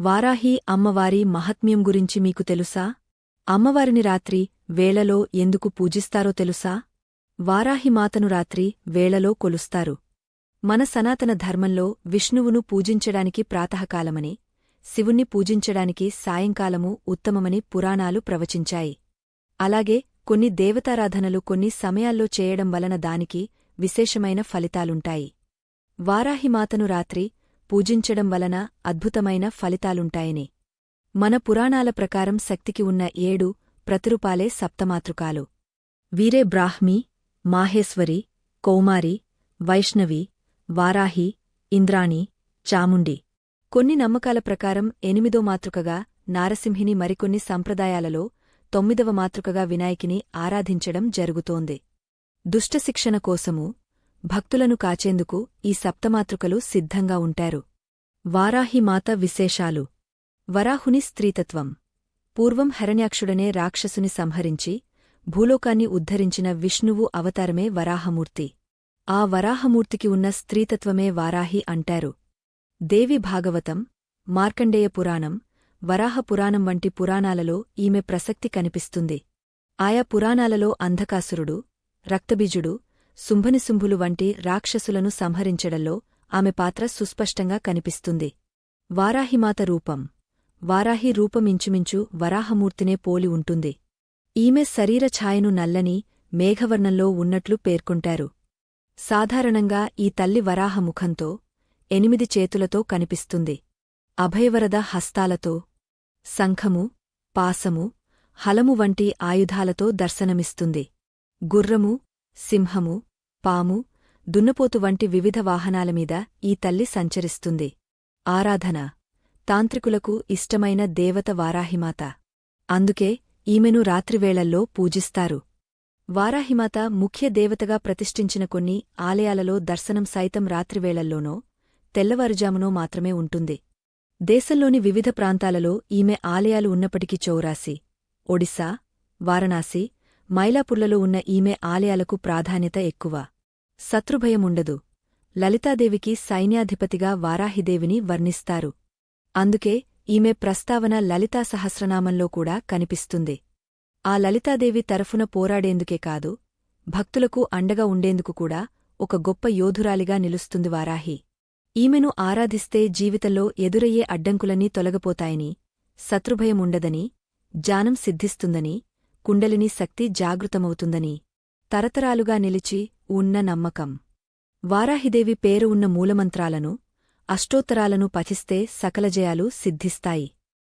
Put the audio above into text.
వారాహి అమ్మవారి మహత్మ్యం గురించి మీకు తెలుసా? అమ్మవారిని రాత్రి వేళలో ఎందుకు పూజిస్తారో తెలుసా? వారాహిమాతను రాత్రి వేళలో కొలుస్తారు. మన సనాతన ధర్మంలో విష్ణువును పూజించడానికి ప్రాతకాలమని శివుణ్ణి పూజించడానికి సాయంకాలము ఉత్తమమని పురాణాలు ప్రవచించాయి. అలాగే కొన్ని దేవతారాధనలు కొన్ని సమయాల్లో చేయడం వలన దానికి విశేషమైన ఫలితాలుంటాయి. వారాహిమాతను రాత్రి పూజించడం వలన అద్భుతమైన ఫలితాలుంటాయని. మన పురాణాల ప్రకారం శక్తికి ఉన్న ఏడు ప్రతిరూపాలే సప్తమాతృకాలు. వీరే బ్రాహ్మి మాహేశ్వరి కౌమారి వైష్ణవి వారాహి ఇంద్రాణి చాముండి. కొన్ని నమ్మకాల ప్రకారం ఎనిమిదో మాతృకగా నారసింహిని మరికొన్ని సంప్రదాయాలలో తొమ్మిదవ మాతృకగా వినాయకిని ఆరాధించడం జరుగుతోంది. దుష్టశిక్షణ కోసము భక్తులను కాచేందుకు ఈ సప్తమాతృకలు సిద్ధంగా ఉంటారు. వారాహిమాత విశేషాలు. వరాహుని స్త్రీతత్వం. పూర్వం హరణ్యాక్షుడనే రాక్షసుని సంహరించి భూలోకాన్ని ఉద్ధరించిన విష్ణువు అవతారమే వరాహమూర్తి. ఆ వరాహమూర్తికి ఉన్న స్త్రీతత్వమే వారాహి అంటారు. దేవి భాగవతం మార్కండేయ పురాణం వరాహ పురాణం వంటి పురాణాలలో ఈమె ప్రసక్తి కనిపిస్తుంది. ఆయా పురాణాలలో అంధకాసురుడు రక్తబీజుడు శుంభనిశుంభులు వంటి రాక్షసులను సంహరించడంలో ఆమె పాత్ర సుస్పష్టంగా కనిపిస్తుంది. వారాహిమాత రూపం. వారాహి రూపమించుమించు వరాహమూర్తినే పోలి ఉంటుంది. ఈమె శరీర ఛాయను నల్లని మేఘవర్ణంలో ఉన్నట్లు పేర్కొంటారు. సాధారణంగా ఈ తల్లి వరాహముఖంతో ఎనిమిది చేతులతో కనిపిస్తుంది. అభయవరద హస్తాలతో శంఖము పాసము హలము వంటి ఆయుధాలతో దర్శనమిస్తుంది. గుర్రము సింహము పాము దున్నపోతు వంటి వివిధ వాహనాలమీద ఈ తల్లి సంచరిస్తుంది. ఆరాధన. తాంత్రికులకు ఇష్టమైన దేవత వారాహిమాత. అందుకే ఈమెను రాత్రివేళల్లో పూజిస్తారు. వారాహిమాత ముఖ్య దేవతగా ప్రతిష్ఠించిన కొన్ని ఆలయాలలో దర్శనం సైతం రాత్రివేళల్లోనో తెల్లవారుజామునో మాత్రమే ఉంటుంది. దేశంలోని వివిధ ప్రాంతాలలో ఈమె ఆలయాలు ఉన్నప్పటికీ చౌరాసి ఒడిశా వారణాసి మైలాపుర్లలో ఉన్న ఈమె ఆలయాలకు ప్రాధాన్యత ఎక్కువ. శత్రుభయముండదు. లలితాదేవికి సైన్యాధిపతిగా వారాహిదేవిని వర్ణిస్తారు. అందుకే ఈమె ప్రస్తావన లలితా సహస్రనామంలో కూడా కనిపిస్తుంది. ఆ లలితాదేవి తరఫున పోరాడేందుకే కాదు భక్తులకు అండగా ఉండేందుకు కూడా ఒక గొప్ప యోధురాలిగా నిలుస్తుంది వారాహి. ఈమెను ఆరాధిస్తే జీవితంలో ఎదురయ్యే అడ్డంకులన్నీ తొలగపోతాయని శత్రుభయముండదని జానం సిద్ధిస్తుందని కుండలిని శక్తి జాగృతమవుతుందని. తరతరాలుగా నిలిచి ఉన్న నమ్మకం. వారాహిదేవి పేరు ఉన్న మూలమంత్రాలను అష్టోత్తరాలను పఠిస్తే సకలజయాలు సిద్ధిస్తాయి.